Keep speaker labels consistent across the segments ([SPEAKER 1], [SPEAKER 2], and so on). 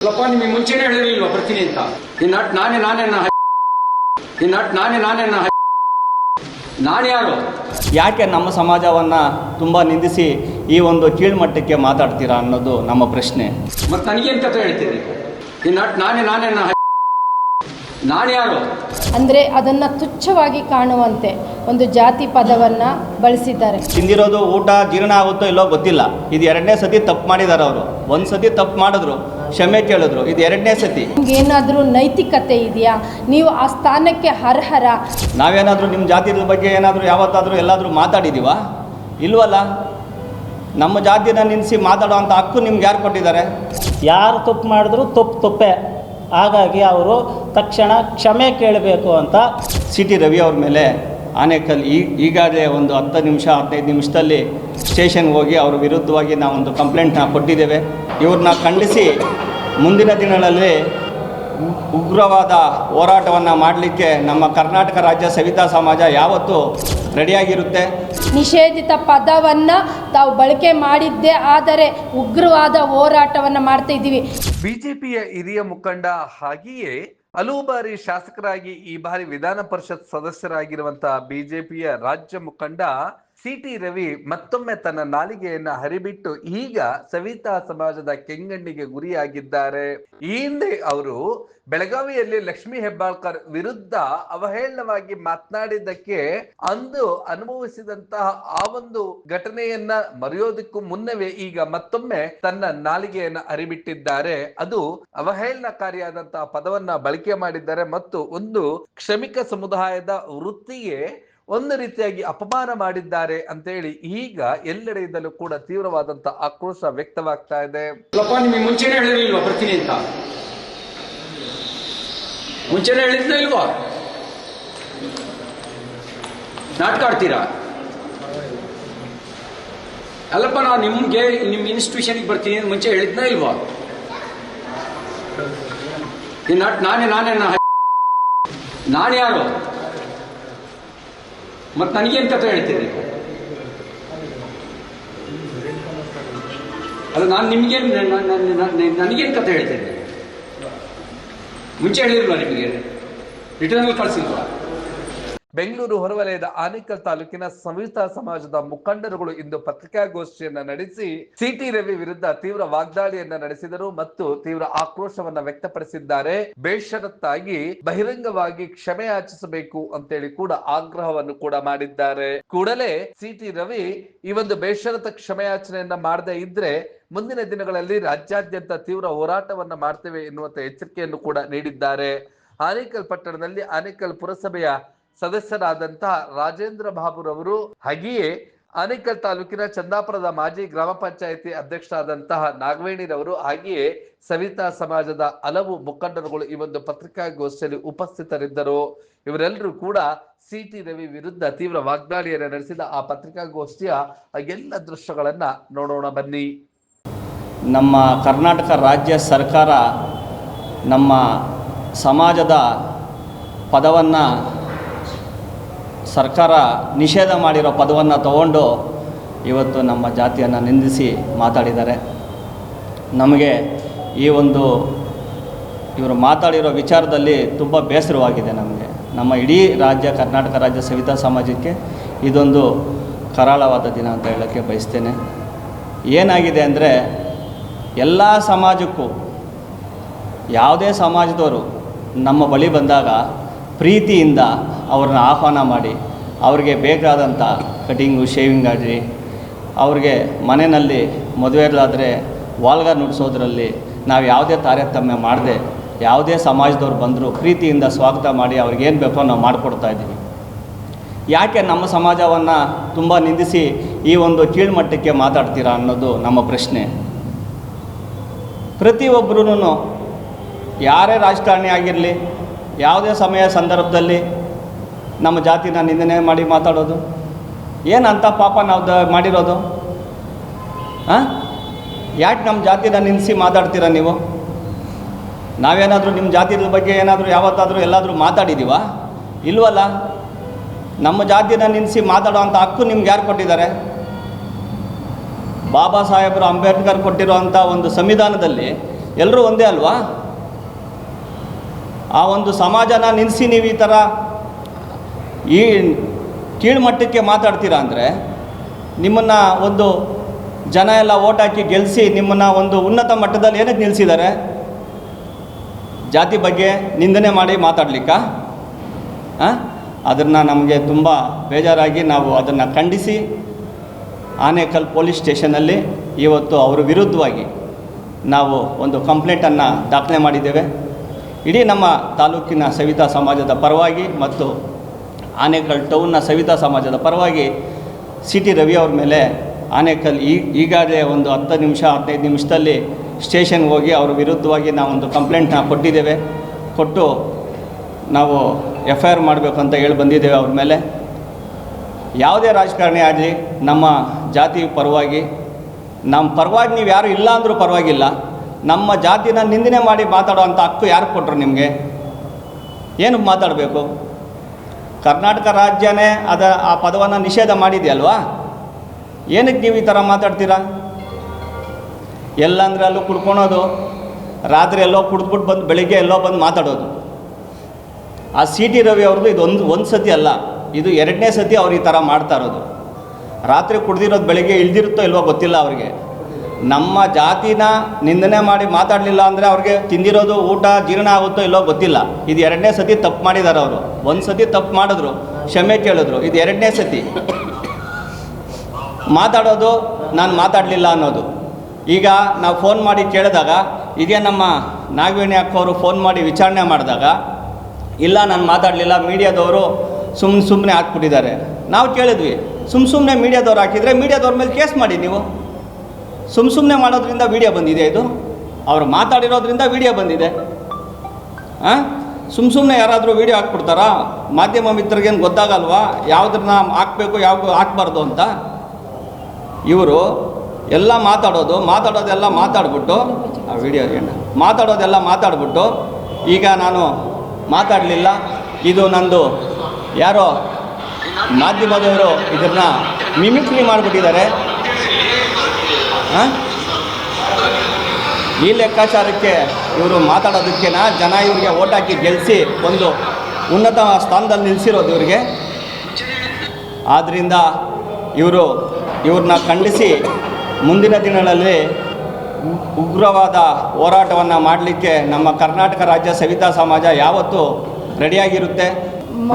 [SPEAKER 1] ಅಲ್ಲಪ್ಪ ನಿಮಗೆ ಮುಂಚೆನೇ ಹೇಳಿರಲಿಲ್ವ ಬರ್ತೀನಿ ಅಂತ? ಈ ನಟ್ ನಾನೇ ನಾನೇ ನಾ ಈ ನಟ್ ನಾನೇ ನಾನೇ ನಾನು ಯಾರು?
[SPEAKER 2] ಯಾಕೆ ನಮ್ಮ ಸಮಾಜವನ್ನು ತುಂಬ ನಿಂದಿಸಿ ಈ ಒಂದು ಕೀಳ್ಮಟ್ಟಕ್ಕೆ ಮಾತಾಡ್ತೀರಾ ಅನ್ನೋದು ನಮ್ಮ ಪ್ರಶ್ನೆ.
[SPEAKER 1] ಮತ್ತೆ ನನಗೇನು ಕಥೆ ಹೇಳ್ತೀರಿ? ಈ ನಟ್ ನಾನೇ ನಾನೇ ನಾ ನಾನು ಯಾರು
[SPEAKER 3] ಅಂದರೆ ಅದನ್ನು ತುಚ್ಛವಾಗಿ ಕಾಣುವಂತೆ ಒಂದು ಜಾತಿ ಪದವನ್ನು ಬಳಸಿದ್ದಾರೆ.
[SPEAKER 2] ತಿಂದಿರೋದು ಊಟ ಜೀರ್ಣ ಆಗುತ್ತೋ ಇಲ್ಲೋ ಗೊತ್ತಿಲ್ಲ. ಇದು ಎರಡನೇ ಸತಿ ತಪ್ಪು ಮಾಡಿದ್ದಾರೆ ಅವರು. ಒಂದು ಸತಿ ತಪ್ಪು ಮಾಡಿದ್ರು ಕ್ಷಮೆ ಕೇಳಿದ್ರು. ಇದು ಎರಡನೇ ಸತಿ.
[SPEAKER 3] ಏನಾದರೂ ನೈತಿಕತೆ ಇದೆಯಾ? ನೀವು ಆ ಸ್ಥಾನಕ್ಕೆ ಅರ್ಹರ?
[SPEAKER 2] ನಾವೇನಾದರೂ ನಿಮ್ಮ ಜಾತಿ ಬಗ್ಗೆ ಏನಾದರೂ ಯಾವತ್ತಾದರೂ ಎಲ್ಲಾದರೂ ಮಾತಾಡಿದ್ದೀವಾ ಇಲ್ವಲ್ಲ? ನಮ್ಮ ಜಾತಿನ ನಿಲ್ಲಿಸಿ ಮಾತಾಡೋ ಅಂತ ಹಕ್ಕು ನಿಮ್ಗೆ ಯಾರು ಕೊಟ್ಟಿದ್ದಾರೆ?
[SPEAKER 4] ಯಾರು ತಪ್ಪು ಮಾಡಿದ್ರು ತಪ್ಪು ತಪ್ಪೆ. ಹಾಗಾಗಿ ಅವರು ತಕ್ಷಣ ಕ್ಷಮೆ ಕೇಳಬೇಕು ಅಂತ
[SPEAKER 2] ಸಿ ಟಿ ರವಿ ಅವ್ರ ಮೇಲೆ ಆನೇಕಲ್ ಈ ಈಗಾಗಲೇ ಒಂದು ಹತ್ತು ನಿಮಿಷ, ಹದಿನೈದು ನಿಮಿಷದಲ್ಲಿ ಸ್ಟೇಷನ್ಗೆ ಹೋಗಿ ಅವ್ರ ವಿರುದ್ಧವಾಗಿ ನಾವೊಂದು ಕಂಪ್ಲೇಂಟ್ನ ಕೊಟ್ಟಿದ್ದೇವೆ. ಇವ್ರನ್ನ ಖಂಡಿಸಿ ಮುಂದಿನ ದಿನಗಳಲ್ಲಿ ಉಗ್ರವಾದ ಹೋರಾಟವನ್ನು ಮಾಡಲಿಕ್ಕೆ ನಮ್ಮ ಕರ್ನಾಟಕ ರಾಜ್ಯ ಸವಿತಾ ಸಮಾಜ ಯಾವತ್ತೂ ರೆಡಿಯಾಗಿರುತ್ತೆ.
[SPEAKER 3] ನಿಷೇಧಿತ ಪದವನ್ನು ತಾವು ಬಳಕೆ ಮಾಡಿದ್ದೇ ಆದರೆ ಉಗ್ರವಾದ ಹೋರಾಟವನ್ನು ಮಾಡ್ತಾ ಇದ್ದೀವಿ.
[SPEAKER 5] ಬಿಜೆಪಿಯ ಹಿರಿಯ ಮುಖಂಡ ಹಾಗೆಯೇ ಹಲವು ಬಾರಿ ಶಾಸಕರಾಗಿ ಈ ಬಾರಿ ವಿಧಾನ ಪರಿಷತ್ ಸದಸ್ಯರಾಗಿರುವಂತಹ ಬಿಜೆಪಿಯ ರಾಜ್ಯ ಮುಖಂಡ ಸಿ ಟಿ ರವಿ ಮತ್ತೊಮ್ಮೆ ತನ್ನ ನಾಲಿಗೆಯನ್ನ ಹರಿಬಿಟ್ಟು ಈಗ ಸವಿತಾ ಸಮಾಜದ ಕೆಂಗಣ್ಣಿಗೆ ಗುರಿಯಾಗಿದ್ದಾರೆ. ಈ ಹಿಂದೆ ಅವರು ಬೆಳಗಾವಿಯಲ್ಲಿ ಲಕ್ಷ್ಮಿ ಹೆಬ್ಬಾಳ್ಕರ್ ವಿರುದ್ಧ ಅವಹೇಳನವಾಗಿ ಮಾತನಾಡಿದ್ದಕ್ಕೆ ಅಂದು ಅನುಭವಿಸಿದಂತಹ ಆ ಒಂದು ಘಟನೆಯನ್ನ ಮರೆಯೋದಕ್ಕೂ ಮುನ್ನವೇ ಈಗ ಮತ್ತೊಮ್ಮೆ ತನ್ನ ನಾಲಿಗೆಯನ್ನ ಹರಿಬಿಟ್ಟಿದ್ದಾರೆ. ಅದು ಅವಹೇಳನಕಾರಿಯಾದಂತಹ ಪದವನ್ನ ಬಳಕೆ ಮಾಡಿದ್ದಾರೆ ಮತ್ತು ಒಂದು ಕ್ಷಮಿಕ ಸಮುದಾಯದ ವೃತ್ತಿಗೆ ಒಂದು ರೀತಿಯಾಗಿ ಅಪಮಾನ ಮಾಡಿದ್ದಾರೆ ಅಂತೇಳಿ ಈಗ ಎಲ್ಲೆಡೆಯಿಂದಲೂ ಕೂಡ ತೀವ್ರವಾದಂತ ಆಕ್ರೋಶ ವ್ಯಕ್ತವಾಗ್ತಾ ಇದೆ.
[SPEAKER 1] ನಿಮಗೆ ಮುಂಚೆನೇ ಹೇಳಿರ್ಲಿಲ್ವಾ ಬರ್ತೀನಿ ಅಂತ? ಮುಂಚೆನೆ ಹೇಳಿದ್ನ ಇಲ್ವಾ? ನಾಟಕ ಆಡ್ತೀರಾ? ಅಲ್ಲಪ್ಪ ನಾವು ನಿಮ್ಗೆ ನಿಮ್ಮ ಇನ್ಸ್ಟಿಟ್ಯೂಷನ್ಗೆ ಬರ್ತೀನಿ ಮುಂಚೆ ಹೇಳಿದ್ನ ಇಲ್ವಾ? ನಾನೇ ನಾನೇ, ನಾನು ಯಾರು? ಮತ್ತೆ ನನಗೇನು ಕಥೆ ಹೇಳ್ತೀರಿ? ಅಲ್ಲ ನಾನು ನಿಮಗೇನು ನನಗೇನು ಕಥೆ ಹೇಳ್ತೇನೆ ಮುಂಚೆ ಹೇಳಿರಲ್ಲ ನಿಮಗೆ? ರಿಟರ್ನಲ್ಲಿ ಕಳಿಸಿಲ್ವಾ?
[SPEAKER 5] ಬೆಂಗಳೂರು ಹೊರವಲಯದ ಆನೇಕಲ್ ತಾಲೂಕಿನ ಸಂಯುಕ್ತ ಸಮಾಜದ ಮುಖಂಡರುಗಳು ಇಂದು ಪತ್ರಿಕಾಗೋಷ್ಠಿಯನ್ನ ನಡೆಸಿ ಸಿಟಿ ರವಿ ವಿರುದ್ಧ ತೀವ್ರ ವಾಗ್ದಾಳಿಯನ್ನ ನಡೆಸಿದರು ಮತ್ತು ತೀವ್ರ ಆಕ್ರೋಶವನ್ನ ವ್ಯಕ್ತಪಡಿಸಿದ್ದಾರೆ. ಬೇಷರತ್ತಾಗಿ ಬಹಿರಂಗವಾಗಿ ಕ್ಷಮೆ ಯಾಚಿಸಬೇಕು ಅಂತೇಳಿ ಕೂಡ ಆಗ್ರಹವನ್ನು ಕೂಡ ಮಾಡಿದ್ದಾರೆ. ಕೂಡಲೇ ಸಿಟಿ ರವಿ ಈ ಒಂದು ಬೇಷರತ ಕ್ಷಮೆಯಾಚನೆಯನ್ನ ಮಾಡದೇ ಇದ್ರೆ ಮುಂದಿನ ದಿನಗಳಲ್ಲಿ ರಾಜ್ಯಾದ್ಯಂತ ತೀವ್ರ ಹೋರಾಟವನ್ನ ಮಾಡ್ತೇವೆ ಎನ್ನುವಂತ ಎಚ್ಚರಿಕೆಯನ್ನು ಕೂಡ ನೀಡಿದ್ದಾರೆ. ಆನೇಕಲ್ ಪಟ್ಟಣದಲ್ಲಿ ಆನೇಕಲ್ ಪುರಸಭೆಯ ಸದಸ್ಯರಾದಂತಹ ರಾಜೇಂದ್ರ ಬಾಬುರವರು ಹಾಗೆಯೇ ಆನೇಕಲ್ ತಾಲೂಕಿನ ಚಂದಾಪುರದ ಮಾಜಿ ಗ್ರಾಮ ಪಂಚಾಯಿತಿ ಅಧ್ಯಕ್ಷರಾದಂತಹ ನಾಗವೇಣಿರವರು ಹಾಗೆಯೇ ಸವಿತಾ ಸಮಾಜದ ಹಲವು ಮುಖಂಡರುಗಳು ಈ ಒಂದು ಪತ್ರಿಕಾಗೋಷ್ಠಿಯಲ್ಲಿ ಉಪಸ್ಥಿತರಿದ್ದರು. ಇವರೆಲ್ಲರೂ ಕೂಡ ಸಿ ಟಿ ರವಿ ವಿರುದ್ಧ ತೀವ್ರ ವಾಗ್ದಾಳಿಯನ್ನು ನಡೆಸಿದ ಆ ಪತ್ರಿಕಾಗೋಷ್ಠಿಯ ಎಲ್ಲ ದೃಶ್ಯಗಳನ್ನ ನೋಡೋಣ ಬನ್ನಿ.
[SPEAKER 2] ನಮ್ಮ ಕರ್ನಾಟಕ ರಾಜ್ಯ ಸರ್ಕಾರ ನಮ್ಮ ಸಮಾಜದ ಪದವನ್ನು ಸರ್ಕಾರ ನಿಷೇಧ ಮಾಡಿರೋ ಪದವನ್ನು ತಗೊಂಡು ಇವತ್ತು ನಮ್ಮ ಜಾತಿಯನ್ನು ನಿಂದಿಸಿ ಮಾತಾಡಿದ್ದಾರೆ. ನಮಗೆ ಈ ಒಂದು ಇವರು ಮಾತಾಡಿರೋ ವಿಚಾರದಲ್ಲಿ ತುಂಬ ಬೇಸರವಾಗಿದೆ ನಮಗೆ. ನಮ್ಮ ಇಡೀ ರಾಜ್ಯ ಕರ್ನಾಟಕ ರಾಜ್ಯ ಸವಿತಾ ಸಮಾಜಕ್ಕೆ ಇದೊಂದು ಕರಾಳವಾದ ದಿನ ಅಂತ ಹೇಳೋಕ್ಕೆ ಬಯಸ್ತೇನೆ. ಏನಾಗಿದೆ ಅಂದರೆ ಎಲ್ಲ ಸಮಾಜಕ್ಕೂ, ಯಾವುದೇ ಸಮಾಜದವರು ನಮ್ಮ ಬಳಿ ಬಂದಾಗ ಪ್ರೀತಿಯಿಂದ ಅವ್ರನ್ನ ಆಹ್ವಾನ ಮಾಡಿ, ಅವ್ರಿಗೆ ಬೇಕಾದಂಥ ಕಟಿಂಗು, ಶೇವಿಂಗ್ ಆಗಲಿ, ಅವ್ರಿಗೆ ಮನೆಯಲ್ಲಿ ಮದುವೆಗಳಾದರೆ ವಾಲ್ಗ ನುಡಿಸೋದ್ರಲ್ಲಿ ನಾವು ಯಾವುದೇ ತಾರತಮ್ಯ ಮಾಡದೆ, ಯಾವುದೇ ಸಮಾಜದವ್ರು ಬಂದರೂ ಪ್ರೀತಿಯಿಂದ ಸ್ವಾಗತ ಮಾಡಿ ಅವ್ರಿಗೇನು ಬೇಕೋ ನಾವು ಮಾಡಿಕೊಡ್ತಾ ಇದ್ದೀವಿ. ಯಾಕೆ ನಮ್ಮ ಸಮಾಜವನ್ನು ತುಂಬ ನಿಂದಿಸಿ ಈ ಒಂದು ಕೀಳ್ಮಟ್ಟಕ್ಕೆ ಮಾತಾಡ್ತೀರಾ ಅನ್ನೋದು ನಮ್ಮ ಪ್ರಶ್ನೆ. ಪ್ರತಿಯೊಬ್ಬರೂ ಯಾರೇ ರಾಜಕಾರಣಿ ಆಗಿರಲಿ ಯಾವುದೇ ಸಮಯ ಸಂದರ್ಭದಲ್ಲಿ ನಮ್ಮ ಜಾತಿನ ನಿಂದನೆ ಮಾಡಿ ಮಾತಾಡೋದು. ಏನಂತ ಪಾಪ ನಾವು ದ ಮಾಡಿರೋದು? ಹಾಂ ಯಾಕೆ ನಮ್ಮ ಜಾತಿನ ನಿಲ್ಲಿಸಿ ಮಾತಾಡ್ತೀರಾ ನೀವು? ನಾವೇನಾದರೂ ನಿಮ್ಮ ಜಾತಿದ ಬಗ್ಗೆ ಏನಾದರೂ ಯಾವತ್ತಾದರೂ ಎಲ್ಲಾದರೂ ಮಾತಾಡಿದ್ದೀವಾ ಇಲ್ವಲ್ಲ? ನಮ್ಮ ಜಾತಿನ ನಿಲ್ಲಿಸಿ ಮಾತಾಡೋ ಅಂಥ ಹಕ್ಕು ನಿಮ್ಗೆ ಯಾರು ಕೊಟ್ಟಿದ್ದಾರೆ? ಬಾಬಾ ಸಾಹೇಬರು ಅಂಬೇಡ್ಕರ್ ಕೊಟ್ಟಿರೋ ಒಂದು ಸಂವಿಧಾನದಲ್ಲಿ ಎಲ್ಲರೂ ಒಂದೇ ಅಲ್ವಾ? ಆ ಒಂದು ಸಮಾಜನ ನಿಲ್ಲಿಸಿ ನೀವು ಈ ಥರ ಈ ಕೀಳ್ಮಟ್ಟಕ್ಕೆ ಮಾತಾಡ್ತೀರಾ ಅಂದರೆ ನಿಮ್ಮನ್ನು ಒಂದು ಜನ ಎಲ್ಲ ಓಟ್ ಹಾಕಿ ಗೆಲ್ಲಿಸಿ ನಿಮ್ಮನ್ನು ಒಂದು ಉನ್ನತ ಮಟ್ಟದಲ್ಲಿ ಏನಕ್ಕೆ ನಿಲ್ಲಿಸಿದ್ದಾರೆ ಜಾತಿ ಬಗ್ಗೆ ನಿಂದನೆ ಮಾಡಿ ಮಾತಾಡ್ಲಿಕ್ಕ? ಅದನ್ನು ನಮಗೆ ತುಂಬ ಬೇಜಾರಾಗಿ ನಾವು ಅದನ್ನು ಖಂಡಿಸಿ ಆನೇಕಲ್ ಪೊಲೀಸ್ ಸ್ಟೇಷನಲ್ಲಿ ಇವತ್ತು ಅವರ ವಿರುದ್ಧವಾಗಿ ನಾವು ಒಂದು ಕಂಪ್ಲೇಂಟನ್ನು ದಾಖಲೆ ಮಾಡಿದ್ದೇವೆ. ಇಡೀ ನಮ್ಮ ತಾಲೂಕಿನ ಸವಿತಾ ಸಮಾಜದ ಪರವಾಗಿ ಮತ್ತು ಆನೇಕಲ್ ಟೌನ್ನ ಸವಿತಾ ಸಮಾಜದ ಪರವಾಗಿ ಸಿ ಟಿ ರವಿ ಅವ್ರ ಮೇಲೆ ಆನೇಕಲ್ ಈಗಾಗಲೇ ಒಂದು ಹತ್ತು ನಿಮಿಷ, ಹದಿನೈದು ನಿಮಿಷದಲ್ಲಿ ಸ್ಟೇಷನ್ಗೆ ಹೋಗಿ ಅವ್ರ ವಿರುದ್ಧವಾಗಿ ನಾವೊಂದು ಕಂಪ್ಲೇಂಟ್ನ ಕೊಟ್ಟಿದ್ದೇವೆ. ಕೊಟ್ಟು ನಾವು ಎಫ್ ಐ ಆರ್ ಮಾಡಬೇಕು ಅಂತ ಹೇಳಿ ಬಂದಿದ್ದೇವೆ ಅವ್ರ ಮೇಲೆ. ಯಾವುದೇ ರಾಜಕಾರಣಿ ಆಗಲಿ, ನಮ್ಮ ಜಾತಿ ಪರವಾಗಿ, ನಮ್ಮ ಪರವಾಗಿ ನೀವು ಯಾರು ಇಲ್ಲ ಅಂದರೂ ಪರವಾಗಿಲ್ಲ. ನಮ್ಮ ಜಾತಿನ ನಿಂದನೆ ಮಾಡಿ ಮಾತಾಡೋ ಅಂಥ ಹಕ್ಕು ಯಾರು ಕೊಟ್ಟರು ನಿಮಗೆ? ಏನು ಮಾತಾಡಬೇಕು? ಕರ್ನಾಟಕ ರಾಜ್ಯನೇ ಅದ ಆ ಪದವನ್ನು ನಿಷೇಧ ಮಾಡಿದೆಯಲ್ವಾ? ಏನಕ್ಕೆ ನೀವು ಈ ಥರ ಮಾತಾಡ್ತೀರಾ? ಎಲ್ಲಂದ್ರೆ ಅಲ್ಲೂ ಕುಡ್ಕೊಳೋದು ರಾತ್ರಿ ಎಲ್ಲೋ ಕುಡಿದ್ಬಿಟ್ಟು ಬಂದು ಬೆಳಿಗ್ಗೆ ಎಲ್ಲೋ ಬಂದು ಮಾತಾಡೋದು. ಆ ಸಿ ಟಿ ರವಿ ಅವ್ರದ್ದು ಇದು ಒಂದು ಒಂದು ಸತಿ ಅಲ್ಲ, ಇದು ಎರಡನೇ ಸತಿ ಅವ್ರು ಈ ಥರ ಮಾಡ್ತಾ ಇರೋದು. ರಾತ್ರಿ ಕುಡ್ದಿರೋದು ಬೆಳಿಗ್ಗೆ ಇಳ್ದಿರುತ್ತೋ ಇಲ್ವೋ ಗೊತ್ತಿಲ್ಲ ಅವ್ರಿಗೆ. ನಮ್ಮ ಜಾತಿನ ನಿಂದನೆ ಮಾಡಿ ಮಾತಾಡಲಿಲ್ಲ ಅಂದರೆ ಅವ್ರಿಗೆ ತಿಂದಿರೋದು ಊಟ ಜೀರ್ಣ ಆಗುತ್ತೋ ಇಲ್ಲೋ ಗೊತ್ತಿಲ್ಲ. ಇದು ಎರಡನೇ ಸತಿ ತಪ್ಪು ಮಾಡಿದ್ದಾರೆ ಅವರು. ಒಂದು ಸತಿ ತಪ್ಪು ಮಾಡಿದ್ರು, ಕ್ಷಮೆ ಕೇಳಿದ್ರು. ಇದು ಎರಡನೇ ಸತಿ. ಮಾತಾಡೋದು, ನಾನು ಮಾತಾಡಲಿಲ್ಲ ಅನ್ನೋದು. ಈಗ ನಾವು ಫೋನ್ ಮಾಡಿ ಕೇಳಿದಾಗ, ಇದೇ ನಮ್ಮ ನಾಗವೇಣಿ ಅಕ್ಕವರು ಫೋನ್ ಮಾಡಿ ವಿಚಾರಣೆ ಮಾಡಿದಾಗ, ಇಲ್ಲ, ನಾನು ಮಾತಾಡಲಿಲ್ಲ, ಮೀಡಿಯಾದವರು ಸುಮ್ಮನೆ ಸುಮ್ಮನೆ ಹಾಕ್ಬಿಟ್ಟಿದ್ದಾರೆ. ನಾವು ಕೇಳಿದ್ವಿ. ಸುಮ್ಮ ಸುಮ್ಮನೆ ಮೀಡಿಯಾದವ್ರು ಹಾಕಿದರೆ ಮೀಡಿಯಾದವ್ರ ಮೇಲೆ ಕೇಸ್ ಮಾಡಿ ನೀವು. ಸುಮ್ಮ ಸುಮ್ಮನೆ ಮಾಡೋದ್ರಿಂದ ವೀಡಿಯೋ ಬಂದಿದೆ ಇದು. ಅವ್ರು ಮಾತಾಡಿರೋದ್ರಿಂದ ವೀಡಿಯೋ ಬಂದಿದೆ. ಹಾಂ ಸುಮ್ಮ ಸುಮ್ಮನೆ ಯಾರಾದರೂ ವೀಡಿಯೋ ಹಾಕ್ಬಿಡ್ತಾರಾ? ಮಾಧ್ಯಮ ಮಿತ್ರರಿಗೇನು ಗೊತ್ತಾಗಲ್ವಾ? ಯಾವುದನ್ನ ಹಾಕಬೇಕು ಯಾವ ಹಾಕ್ಬಾರ್ದು ಅಂತ? ಇವರು ಎಲ್ಲ ಮಾತಾಡೋದು, ಮಾತಾಡೋದೆಲ್ಲ ಮಾತಾಡ್ಬಿಟ್ಟು, ಆ ವಿಡಿಯೋ ಏನು ಮಾತಾಡೋದೆಲ್ಲ ಮಾತಾಡ್ಬಿಟ್ಟು, ಈಗ ನಾನು ಮಾತಾಡಲಿಲ್ಲ. ಇದು ನಂದು ಯಾರೋ ಮಾಧ್ಯಮದವರು ಇದನ್ನು ಮಿಮಿಕ್ರಿ ಮಾಡಿಬಿಟ್ಟಿದ್ದಾರೆ. ಈ ಲೆಕ್ಕಾಚಾರಕ್ಕೆ ಇವರು ಮಾತಾಡೋದಕ್ಕೆನ? ಜನ ಇವರಿಗೆ ಓಟ್ ಹಾಕಿ ಗೆಲ್ಲಿಸಿ ಒಂದು ಉನ್ನತ ಸ್ಥಾನದಲ್ಲಿ ನಿಲ್ಲಿಸಿರೋದು ಇವರಿಗೆ. ಆದ್ದರಿಂದ ಇವರು ಇವ್ರನ್ನ ಖಂಡಿಸಿ ಮುಂದಿನ ದಿನಗಳಲ್ಲಿ ಉಗ್ರವಾದ ಹೋರಾಟವನ್ನು ಮಾಡಲಿಕ್ಕೆ ನಮ್ಮ ಕರ್ನಾಟಕ ರಾಜ್ಯ ಸವಿತಾ ಸಮಾಜ ಯಾವತ್ತೂ ರೆಡಿಯಾಗಿರುತ್ತೆ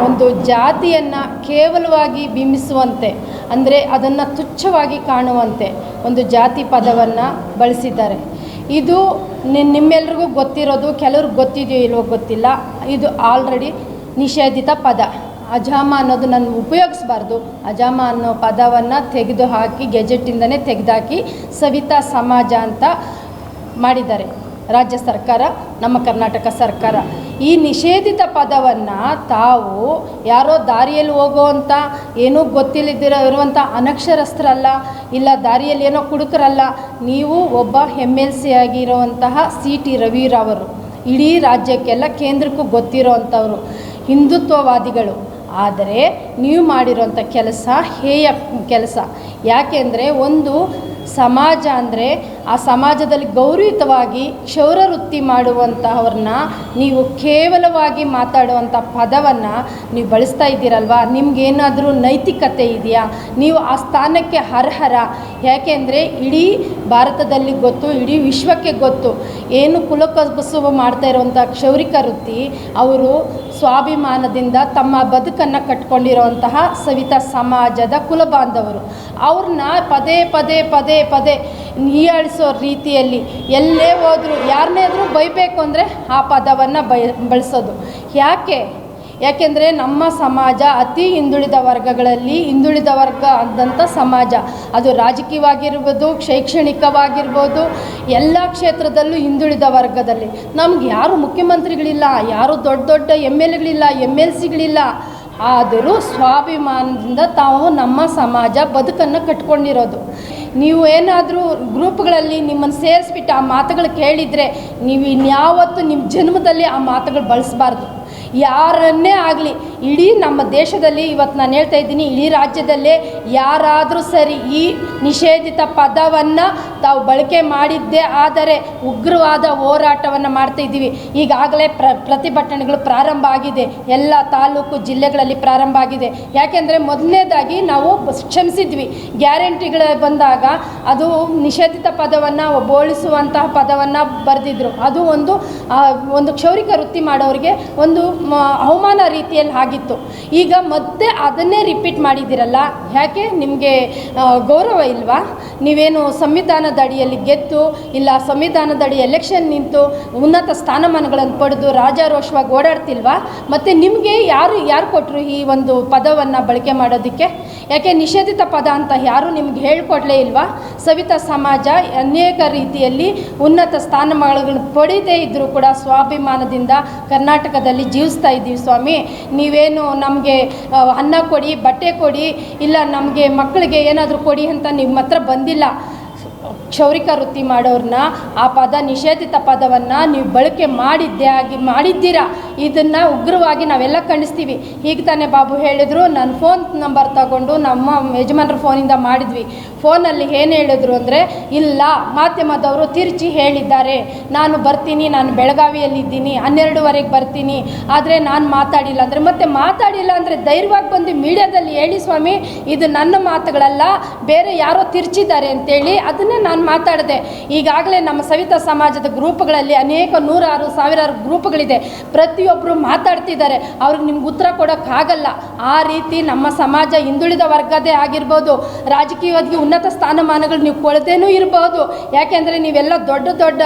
[SPEAKER 3] ಒಂದು ಜಾತಿಯನ್ನು ಕೇವಲವಾಗಿ ಬಿಂಬಿಸುವಂತೆ, ಅಂದರೆ ಅದನ್ನು ತುಚ್ಛವಾಗಿ ಕಾಣುವಂತೆ ಒಂದು ಜಾತಿ ಪದವನ್ನು ಬಳಸಿದ್ದಾರೆ. ಇದು ನಿಮ್ಮೆಲ್ರಿಗೂ ಗೊತ್ತಿರೋದು ಕೆಲವ್ರಿಗೆ ಗೊತ್ತಿದೆಯೋ ಇಲ್ವೋ ಗೊತ್ತಿಲ್ಲ. ಇದು ಆಲ್ರೆಡಿ ನಿಷೇಧಿತ ಪದ. ಅಜಾಮ ಅನ್ನೋದು ನಾನು ಉಪಯೋಗಿಸ್ಬಾರ್ದು. ಅಜಾಮ ಅನ್ನೋ ಪದವನ್ನು ತೆಗೆದು ಹಾಕಿ ಗೆಜೆಟ್ಟಿಂದನೇ ತೆಗೆದುಹಾಕಿ ಸವಿತಾ ಸಮಾಜ ಅಂತ ಮಾಡಿದ್ದಾರೆ. ರಾಜ್ಯ ಸರ್ಕಾರ, ನಮ್ಮ ಕರ್ನಾಟಕ ಸರ್ಕಾರ. ಈ ನಿಷೇಧಿತ ಪದವನ್ನು ತಾವು ಯಾರೋ ದಾರಿಯಲ್ಲಿ ಹೋಗೋವಂಥ ಏನೂ ಗೊತ್ತಿಲ್ಲದಿರೋ ಇರುವಂಥ ಅನಕ್ಷರಸ್ಥರಲ್ಲ, ಇಲ್ಲ ದಾರಿಯಲ್ಲಿ ಏನೋ ಕುಡುಕರಲ್ಲ ನೀವು ಒಬ್ಬ ಎಂ ಎಲ್ ಸಿ ಆಗಿರುವಂತಹ ಸಿ ಟಿ ರವಿರವರು ಇಡೀ ರಾಜ್ಯಕ್ಕೆಲ್ಲ ಕೇಂದ್ರಕ್ಕೂ ಗೊತ್ತಿರೋವಂಥವ್ರು ಹಿಂದುತ್ವವಾದಿಗಳು. ಆದರೆ ನೀವು ಮಾಡಿರೋಂಥ ಕೆಲಸ ಹೇಯ ಕೆಲಸ. ಯಾಕೆಂದರೆ ಒಂದು ಸಮಾಜ ಅಂದರೆ ಆ ಸಮಾಜದಲ್ಲಿ ಗೌರವಯುತವಾಗಿ ಕ್ಷೌರ ವೃತ್ತಿ ಮಾಡುವಂತಹವ್ರನ್ನ ನೀವು ಕೇವಲವಾಗಿ ಮಾತಾಡುವಂಥ ಪದವನ್ನು ನೀವು ಬಳಸ್ತಾ ಇದ್ದೀರಲ್ವಾ? ನಿಮಗೇನಾದರೂ ನೈತಿಕತೆ ಇದೆಯಾ? ನೀವು ಆ ಸ್ಥಾನಕ್ಕೆ ಅರ್ಹರ? ಯಾಕೆಂದರೆ ಇಡೀ ಭಾರತದಲ್ಲಿ ಗೊತ್ತು, ಇಡೀ ವಿಶ್ವಕ್ಕೆ ಗೊತ್ತು. ಏನು ಕುಲಕಸುಬು ಮಾಡ್ತಾ ಇರುವಂಥ ಕ್ಷೌರಿಕ ವೃತ್ತಿ, ಅವರು ಸ್ವಾಭಿಮಾನದಿಂದ ತಮ್ಮ ಬದುಕನ್ನು ಕಟ್ಕೊಂಡಿರುವಂತಹ ಸವಿತಾ ಸಮಾಜದ ಕುಲಬಾಂಧವರು. ಅವ್ರನ್ನ ಪದೇ ಪದೇ ಪದೇ ಪದೇ ಹೀಯಾಳಿಸೋ ರೀತಿಯಲ್ಲಿ ಎಲ್ಲೇ ಹೋದರೂ ಯಾರನ್ನೇ ಆದರೂ ಬೈಬೇಕು ಅಂದರೆ ಆ ಪದವನ್ನು ಬೈ, ಬಳಸೋದು. ಯಾಕೆ? ಯಾಕೆಂದರೆ ನಮ್ಮ ಸಮಾಜ ಅತಿ ಹಿಂದುಳಿದ ವರ್ಗಗಳಲ್ಲಿ ಹಿಂದುಳಿದ ವರ್ಗ ಆದಂಥ ಸಮಾಜ. ಅದು ರಾಜಕೀಯವಾಗಿರ್ಬೋದು, ಶೈಕ್ಷಣಿಕವಾಗಿರ್ಬೋದು, ಎಲ್ಲ ಕ್ಷೇತ್ರದಲ್ಲೂ ಹಿಂದುಳಿದ ವರ್ಗದಲ್ಲಿ. ನಮ್ಗೆ ಯಾರು ಮುಖ್ಯಮಂತ್ರಿಗಳಿಲ್ಲ, ಯಾರು ದೊಡ್ಡ ದೊಡ್ಡ ಎಂ ಎಲ್ ಎಗಳಿಲ್ಲ ಎಂ ಎಲ್ ಸಿಗಳಿಲ್ಲ. ಆದರೂ ಸ್ವಾಭಿಮಾನದಿಂದ ತಾವು ನಮ್ಮ ಸಮಾಜ ಬದುಕನ್ನು ಕಟ್ಕೊಂಡಿರೋದು. ನೀವು ಏನಾದರೂ ಗ್ರೂಪ್ಗಳಲ್ಲಿ ನಿಮ್ಮನ್ನು ಸೇರಿಸ್ಬಿಟ್ಟು ಆ ಮಾತುಗಳು ಕೇಳಿದರೆ ನೀವು ಇನ್ಯಾವತ್ತು ನಿಮ್ಮ ಜನ್ಮದಲ್ಲಿ ಆ ಮಾತುಗಳು ಬಳಸಬಾರ್ದು. ಯಾರನ್ನೇ ಆಗಲಿ ಇಡೀ ನಮ್ಮ ದೇಶದಲ್ಲಿ ಇವತ್ತು ನಾನು ಹೇಳ್ತಾ ಇದ್ದೀನಿ, ಇಡೀ ರಾಜ್ಯದಲ್ಲೇ ಯಾರಾದರೂ ಸರಿ ಈ ನಿಷೇಧಿತ ಪದವನ್ನು ತಾವು ಬಳಕೆ ಮಾಡಿದ್ದೇ ಆದರೆ ಉಗ್ರವಾದ ಹೋರಾಟವನ್ನು ಮಾಡ್ತಾ ಇದ್ದೀವಿ. ಈಗಾಗಲೇ ಪ್ರ, ಪ್ರತಿಭಟನೆಗಳು ಪ್ರಾರಂಭ ಆಗಿದೆ. ಎಲ್ಲ ತಾಲೂಕು ಜಿಲ್ಲೆಗಳಲ್ಲಿ ಪ್ರಾರಂಭ ಆಗಿದೆ. ಯಾಕೆಂದರೆ ಮೊದಲನೇದಾಗಿ ನಾವು ಕ್ಷಮಿಸಿದ್ವಿ. ಗ್ಯಾರಂಟಿಗಳ ಬಂದಾಗ ಅದು ನಿಷೇಧಿತ ಪದವನ್ನು ಬೋಳಿಸುವಂತಹ ಪದವನ್ನು ಬರೆದಿದ್ರು. ಅದು ಒಂದು ಒಂದು ಕ್ಷೌರಿಕ ವೃತ್ತಿ ಮಾಡೋರಿಗೆ ಒಂದು ಅವಮಾನ ರೀತಿಯಲ್ಲಿ ಆಗಿತ್ತು. ಈಗ ಮತ್ತೆ ಅದನ್ನೇ ರಿಪೀಟ್ ಮಾಡಿದ್ದೀರಲ್ಲ? ಯಾಕೆ? ನಿಮಗೆ ಗೌರವ ಇಲ್ವಾ? ನೀವೇನು ಸಂವಿಧಾನದ ಅಡಿಯಲ್ಲಿ ಗೆದ್ದು, ಇಲ್ಲ ಸಂವಿಧಾನದ ಅಡಿ ಎಲೆಕ್ಷನ್ ನಿಂತು ಉನ್ನತ ಸ್ಥಾನಮಾನಗಳನ್ನು ಪಡೆದು ರಾಜಾರೋಷವಾಗಿ ಓಡಾಡ್ತಿಲ್ವಾ? ಮತ್ತು ನಿಮಗೆ ಯಾರು ಯಾರು ಕೊಟ್ಟರು ಈ ಒಂದು ಪದವನ್ನು ಬಳಕೆ ಮಾಡೋದಕ್ಕೆ? ಯಾಕೆ ನಿಷೇಧಿತ ಪದ ಅಂತ ಯಾರು ನಿಮ್ಗೆ ಹೇಳ್ಕೊಡ್ಲೇ ಇಲ್ವಾ? ಸವಿತಾ ಸಮಾಜ ಅನೇಕ ರೀತಿಯಲ್ಲಿ ಉನ್ನತ ಸ್ಥಾನಮಾನಗಳನ್ನು ಪಡೆದೇ ಇದ್ದರೂ ಕೂಡ ಸ್ವಾಭಿಮಾನದಿಂದ ಕರ್ನಾಟಕದಲ್ಲಿ ಜೀವಿಸ್ತಾ ಇದ್ದೀವಿ ಸ್ವಾಮಿ. ನೀವೇನು ನಮಗೆ ಅನ್ನ ಕೊಡಿ, ಬಟ್ಟೆ ಕೊಡಿ, ಇಲ್ಲ ನಮಗೆ ಮಕ್ಕಳಿಗೆ ಏನಾದರೂ ಕೊಡಿ ಅಂತ ನಿಮ್ಮ ಹತ್ರ ಬಂದಿಲ್ಲ. ಕ್ಷೌರಿಕ ವೃತ್ತಿ ಮಾಡೋರನ್ನ ಆ ಪದ ನಿಷೇಧಿತ ಪದವನ್ನು ನೀವು ಬಳಕೆ ಮಾಡಿದ್ದೆ ಆಗಿ ಮಾಡಿದ್ದೀರಾ? ಇದನ್ನು ಉಗ್ರವಾಗಿ ನಾವೆಲ್ಲ ಖಂಡಿಸ್ತೀವಿ. ಈಗ ತಾನೇ ಬಾಬು ಹೇಳಿದರು. ನನ್ನ ಫೋನ್ ನಂಬರ್ ತಗೊಂಡು ನಮ್ಮ ಯಜಮಾನ್ರ ಫೋನಿಂದ ಮಾಡಿದ್ವಿ. ಫೋನಲ್ಲಿ ಏನು ಹೇಳಿದ್ರು ಅಂದರೆ, ಇಲ್ಲ, ಮಾಧ್ಯಮದವರು ತಿರುಚಿ ಹೇಳಿದ್ದಾರೆ. ನಾನು ಬರ್ತೀನಿ, ನಾನು ಬೆಳಗಾವಿಯಲ್ಲಿದ್ದೀನಿ, ಹನ್ನೆರಡುವರೆಗೆ ಬರ್ತೀನಿ. ಆದರೆ ನಾನು ಮಾತಾಡಿಲ್ಲ ಅಂದರೆ, ಮತ್ತೆ ಮಾತಾಡಿಲ್ಲ ಅಂದರೆ ಧೈರ್ಯವಾಗಿ ಬಂದು ಮೀಡಿಯಾದಲ್ಲಿ ಹೇಳಿ ಸ್ವಾಮಿ, ಇದು ನನ್ನ ಮಾತುಗಳಲ್ಲ, ಬೇರೆ ಯಾರೋ ತಿರ್ಚಿದ್ದಾರೆ ಅಂತೇಳಿ, ಅದನ್ನೇ ನಾನು ಮಾತಾಡಿದೆ. ಈಗಾಗಲೇ ನಮ್ಮ ಸವಿತಾ ಸಮಾಜದ ಗ್ರೂಪ್ಗಳಲ್ಲಿ ಅನೇಕ ನೂರಾರು ಸಾವಿರಾರು ಗ್ರೂಪ್ಗಳಿದೆ. ಪ್ರತಿಯೊಬ್ಬರು ಮಾತಾಡ್ತಿದ್ದಾರೆ. ಅವ್ರಿಗೆ ನಿಮ್ಗೆ ಉತ್ತರ ಕೊಡೋಕ್ಕಾಗಲ್ಲ. ಆ ರೀತಿ ನಮ್ಮ ಸಮಾಜ ಹಿಂದುಳಿದ ವರ್ಗದೇ ಆಗಿರ್ಬೋದು. ರಾಜಕೀಯವಾಗಿ ಉನ್ನತ ಸ್ಥಾನಮಾನಗಳು ನೀವು ಕೊಡದೇನೂ ಇರಬಹುದು ಯಾಕೆಂದರೆ ನೀವೆಲ್ಲ ದೊಡ್ಡ ದೊಡ್ಡ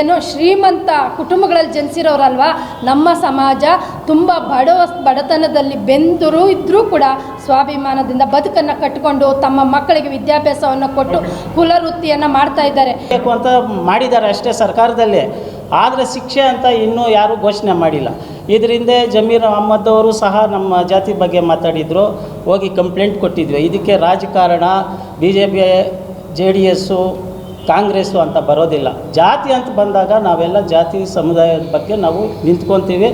[SPEAKER 3] ಏನೋ ಶ್ರೀಮಂತ ಕುಟುಂಬಗಳಲ್ಲಿ ಜನಿಸಿರೋರಲ್ವಾ? ನಮ್ಮ ಸಮಾಜ ತುಂಬ ಬಡವ, ಬಡತನದಲ್ಲಿ ಬೆಂದರೂ ಇದ್ದರೂ ಕೂಡ ಸ್ವಾಭಿಮಾನದಿಂದ ಬದುಕನ್ನು ಕಟ್ಟಿಕೊಂಡು ತಮ್ಮ ಮಕ್ಕಳಿಗೆ ವಿದ್ಯಾಭ್ಯಾಸವನ್ನು ಕೊಟ್ಟು ಕುಲವೃತ್ತಿಯನ್ನು ಮಾಡ್ತಾ ಇದ್ದಾರೆ.
[SPEAKER 4] ಬೇಕು ಅಂತ ಮಾಡಿದ್ದಾರೆ ಅಷ್ಟೇ ಸರ್ಕಾರದಲ್ಲಿ. ಆದರೆ ಶಿಕ್ಷೆ ಅಂತ ಇನ್ನೂ ಯಾರೂ ಘೋಷಣೆ ಮಾಡಿಲ್ಲ. ಇದರಿಂದ ಜಮೀರ್ ಅಹಮ್ಮದ್ ಅವರು ಸಹ ನಮ್ಮ ಜಾತಿ ಬಗ್ಗೆ ಮಾತಾಡಿದರು, ಹೋಗಿ ಕಂಪ್ಲೇಂಟ್ ಕೊಟ್ಟಿದ್ವಿ. ಇದಕ್ಕೆ ರಾಜಕಾರಣ B J P J D S Congress ಅಂತ ಬರೋದಿಲ್ಲ. ಜಾತಿ ಅಂತ ಬಂದಾಗ ನಾವೆಲ್ಲ ಜಾತಿ ಸಮುದಾಯದ ಬಗ್ಗೆ ನಾವು ನಿಂತ್ಕೊತೀವಿ.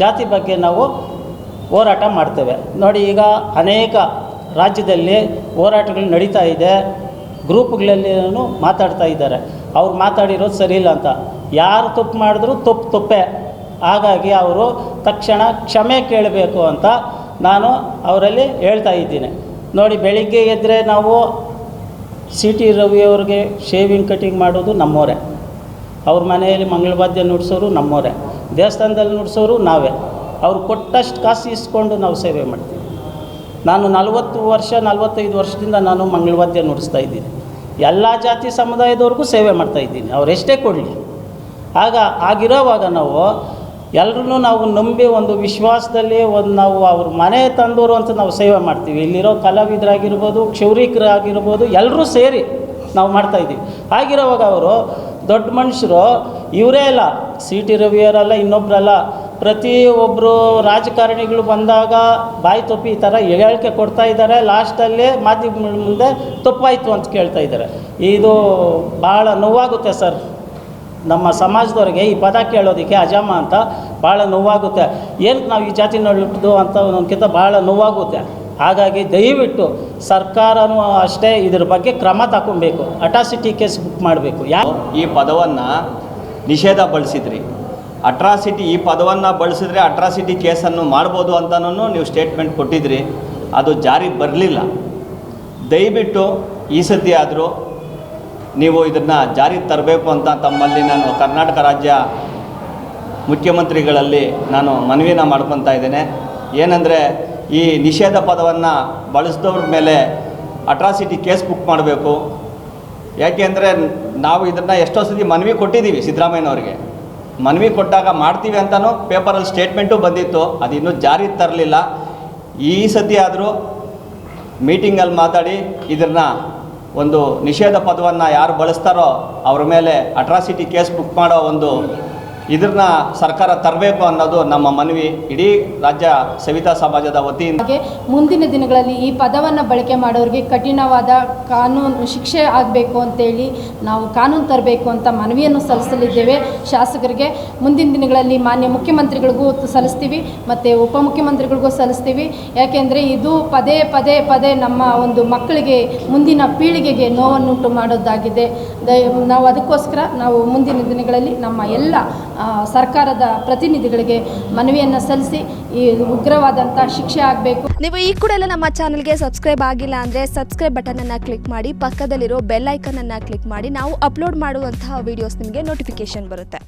[SPEAKER 4] ಜಾತಿ ಬಗ್ಗೆ ನಾವು ಹೋರಾಟ ಮಾಡ್ತೇವೆ. ನೋಡಿ, ಈಗ ಅನೇಕ ರಾಜ್ಯದಲ್ಲಿ ಹೋರಾಟಗಳು ನಡೀತಾ ಇದೆ. ಗ್ರೂಪ್ಗಳಲ್ಲಿನೂ ಮಾತಾಡ್ತಾ ಇದ್ದಾರೆ. ಅವ್ರು ಮಾತಾಡಿರೋದು ಸರಿ ಇಲ್ಲ ಅಂತ. ಯಾರು ತಪ್ಪು ಮಾಡಿದ್ರು ತಪ್ಪು ತಪ್ಪೆ. ಹಾಗಾಗಿ ಅವರು ತಕ್ಷಣ ಕ್ಷಮೆ ಕೇಳಬೇಕು ಅಂತ ನಾನು ಅವರಲ್ಲಿ ಹೇಳ್ತಾ ಇದ್ದೀನಿ. ನೋಡಿ, ಬೆಳಿಗ್ಗೆ ಎದ್ದರೆ ನಾವು ಸಿ ಟಿ ರವಿಯವ್ರಿಗೆ ಶೇವಿಂಗ್ ಕಟಿಂಗ್ ಮಾಡೋದು ನಮ್ಮವರೇ ಅವ್ರ ಮನೆಯಲ್ಲಿ ಮಂಗಳವಾದ್ಯ ನುಡಿಸೋರು ನಮ್ಮವರೇ ದೇವಸ್ಥಾನದಲ್ಲಿ ನುಡಿಸೋರು ನಾವೇ. ಅವ್ರು ಕೊಟ್ಟಷ್ಟು ಕಾಸು ಇಸ್ಕೊಂಡು ನಾವು ಸೇವೆ ಮಾಡ್ತೀವಿ. ನಾನು ನಲವತ್ತು ವರ್ಷ, ನಲವತ್ತೈದು ವರ್ಷದಿಂದ ನಾನು ಮಂಗಳವಾದ್ಯ ನುಡಿಸ್ತಾ ಇದ್ದೀನಿ. ಎಲ್ಲ ಜಾತಿ ಸಮುದಾಯದವ್ರಿಗೂ ಸೇವೆ ಮಾಡ್ತಾ ಇದ್ದೀನಿ. ಎಷ್ಟೇ ಕೊಡಲಿ. ಆಗ ಆಗಿರೋವಾಗ ನಾವು ಎಲ್ಲರೂ ನಾವು ನಂಬಿ ಒಂದು ವಿಶ್ವಾಸದಲ್ಲಿ ಒಂದು ನಾವು ಅವ್ರ ಮನೆ ತಂದವರು ಅಂತ ನಾವು ಸೇವೆ ಮಾಡ್ತೀವಿ. ಇಲ್ಲಿರೋ ಕಲಾವಿದರಾಗಿರ್ಬೋದು, ಕ್ಷೌರಿಕರಾಗಿರ್ಬೋದು ಎಲ್ಲರೂ ಸೇರಿ ನಾವು ಮಾಡ್ತಾಯಿದ್ದೀವಿ ಆಗಿರೋವಾಗ ಅವರು ದೊಡ್ಡ ಮನುಷ್ಯರು, ಇವರೇ ಅಲ್ಲ, ಸಿ ಟಿ ರವಿಯವರಲ್ಲ ಇನ್ನೊಬ್ಬರಲ್ಲ ಪ್ರತಿ ಒಬ್ಬರು ರಾಜಕಾರಣಿಗಳು ಬಂದಾಗ ಬಾಯಿ ತೊಪ್ಪಿ ಈ ಥರ ಹೇಳಿಕೆ ಕೊಡ್ತಾ ಇದ್ದಾರೆ. ಲಾಸ್ಟಲ್ಲಿ ಮಾಧ್ಯಮಗಳ ಮುಂದೆ ತಪ್ಪಾಯಿತು ಅಂತ ಕೇಳ್ತಾ ಇದ್ದಾರೆ. ಇದು ಭಾಳ ನೋವಾಗುತ್ತೆ ಸರ್. ನಮ್ಮ ಸಮಾಜದವ್ರಿಗೆ ಈ ಪದ ಕೇಳೋದಕ್ಕೆ ಅಜಾಮ ಅಂತ ಭಾಳ ನೋವಾಗುತ್ತೆ. ಏನಕ್ಕೆ ನಾವು ಈ ಜಾತಿ ಹುಟ್ಟಿದು ಅಂತ ಒಂದೊಂದ್ಕಿಂತ ಭಾಳ ನೋವಾಗುತ್ತೆ. ಹಾಗಾಗಿ ದಯವಿಟ್ಟು ಸರ್ಕಾರನೂ ಅಷ್ಟೇ ಇದ್ರ ಬಗ್ಗೆ ಕ್ರಮ ತಗೊಬೇಕು. ಅಟಾಸಿಟಿ ಕೇಸ್ ಬುಕ್ ಮಾಡಬೇಕು. ಯಾರು?
[SPEAKER 2] ಈ ಪದವನ್ನು ನಿಷೇಧ ಬಳಸಿದ್ರಿ. ಅಟ್ರಾಸಿಟಿ ಈ ಪದವನ್ನು ಬಳಸಿದ್ರೆ ಅಟ್ರಾಸಿಟಿ ಕೇಸನ್ನು ಮಾಡ್ಬೋದು ಅಂತನೂ ನೀವು ಸ್ಟೇಟ್ಮೆಂಟ್ ಕೊಟ್ಟಿದ್ರಿ. ಅದು ಜಾರಿಗೆ ಬರಲಿಲ್ಲ. ದಯವಿಟ್ಟು ಈ ಸತಿ ಆದರೂ ನೀವು ಇದನ್ನು ಜಾರಿಗೆ ತರಬೇಕು ಅಂತ ತಮ್ಮಲ್ಲಿ ನಾನು ಕರ್ನಾಟಕ ರಾಜ್ಯ ಮುಖ್ಯಮಂತ್ರಿಗಳಲ್ಲಿ ನಾನು ಮನವಿನ ಮಾಡ್ಕೊತಾ ಇದ್ದೇನೆ. ಏನಂದರೆ ಈ ನಿಷೇಧ ಪದವನ್ನು ಬಳಸಿದವ್ರ ಮೇಲೆ ಅಟ್ರಾಸಿಟಿ ಕೇಸ್ ಬುಕ್ ಮಾಡಬೇಕು. ಯಾಕೆ ಅಂದರೆ ನಾವು ಇದನ್ನು ಎಷ್ಟೋ ಸತಿ ಮನವಿ ಕೊಟ್ಟಿದ್ದೀವಿ ಸಿದ್ದರಾಮಯ್ಯನವ್ರಿಗೆ. ಮನವಿ ಕೊಟ್ಟಾಗ ಮಾಡ್ತೀವಿ ಅಂತಲೂ ಪೇಪರಲ್ಲಿ ಸ್ಟೇಟ್ಮೆಂಟು ಬಂದಿತ್ತು, ಅದು ಇನ್ನೂ ಜಾರಿ ತರಲಿಲ್ಲ. ಈ ಸತಿ ಆದರೂ ಮೀಟಿಂಗಲ್ಲಿ ಮಾತಾಡಿ ಇದನ್ನ ಒಂದು ನಿಷೇಧ ಪದವನ್ನು ಯಾರು ಬಳಸ್ತಾರೋ ಅವ್ರ ಮೇಲೆ ಅಟ್ರಾಸಿಟಿ ಕೇಸ್ ಬುಕ್ ಮಾಡೋ ಒಂದು ಇದನ್ನ ಸರ್ಕಾರ ತರಬೇಕು ಅನ್ನೋದು ನಮ್ಮ ಮನವಿ ಇಡೀ ರಾಜ್ಯ ಸವಿತಾ ಸಮಾಜದ ವತಿಯಿಂದ.
[SPEAKER 3] ಮುಂದಿನ ದಿನಗಳಲ್ಲಿ ಈ ಪದವನ್ನು ಬಳಕೆ ಮಾಡೋರಿಗೆ ಕಠಿಣವಾದ ಕಾನೂನು ಶಿಕ್ಷೆ ಆಗಬೇಕು ಅಂತೇಳಿ ನಾವು ಕಾನೂನು ತರಬೇಕು ಅಂತ ಮನವಿಯನ್ನು ಸಲ್ಲಿಸಲಿದ್ದೇವೆ. ಶಾಸಕರಿಗೆ ಮುಂದಿನ ದಿನಗಳಲ್ಲಿ ಮಾನ್ಯ ಮುಖ್ಯಮಂತ್ರಿಗಳಿಗೂ ಸಲ್ಲಿಸ್ತೀವಿ, ಮತ್ತು ಉಪಮುಖ್ಯಮಂತ್ರಿಗಳಿಗೂ ಸಲ್ಲಿಸ್ತೀವಿ. ಯಾಕೆಂದರೆ ಇದು ಪದೇ ಪದೇ ಪದೇ ನಮ್ಮ ಒಂದು ಮಕ್ಕಳಿಗೆ ಮುಂದಿನ ಪೀಳಿಗೆಗೆ ನೋವನ್ನುಂಟು ಮಾಡೋದಾಗಿದೆ. ನಾವು ಅದಕ್ಕೋಸ್ಕರ ನಾವು ಮುಂದಿನ ದಿನಗಳಲ್ಲಿ ನಮ್ಮ ಎಲ್ಲ ಸರ್ಕಾರದ ಪ್ರತಿನಿಧಿಗಳಿಗೆ ಮನವಿಯನ್ನು ಸಲ್ಲಿಸಿ ಈ ಉಗ್ರವಾದಂಥ ಶಿಕ್ಷೆ ಆಗಬೇಕು.
[SPEAKER 6] ನೀವು ಈ ಕೂಡ ಎಲ್ಲ ನಮ್ಮ ಚಾನಲ್ಗೆ ಸಬ್ಸ್ಕ್ರೈಬ್ ಆಗಿಲ್ಲ ಅಂದರೆ ಸಬ್ಸ್ಕ್ರೈಬ್ ಬಟನನ್ನು ಕ್ಲಿಕ್ ಮಾಡಿ, ಪಕ್ಕದಲ್ಲಿರೋ ಬೆಲ್ ಐಕನನ್ನು ಕ್ಲಿಕ್ ಮಾಡಿ, ನಾವು ಅಪ್ಲೋಡ್ ಮಾಡುವಂತಹ ವೀಡಿಯೋಸ್ ನಿಮಗೆ ನೋಟಿಫಿಕೇಶನ್ ಬರುತ್ತೆ.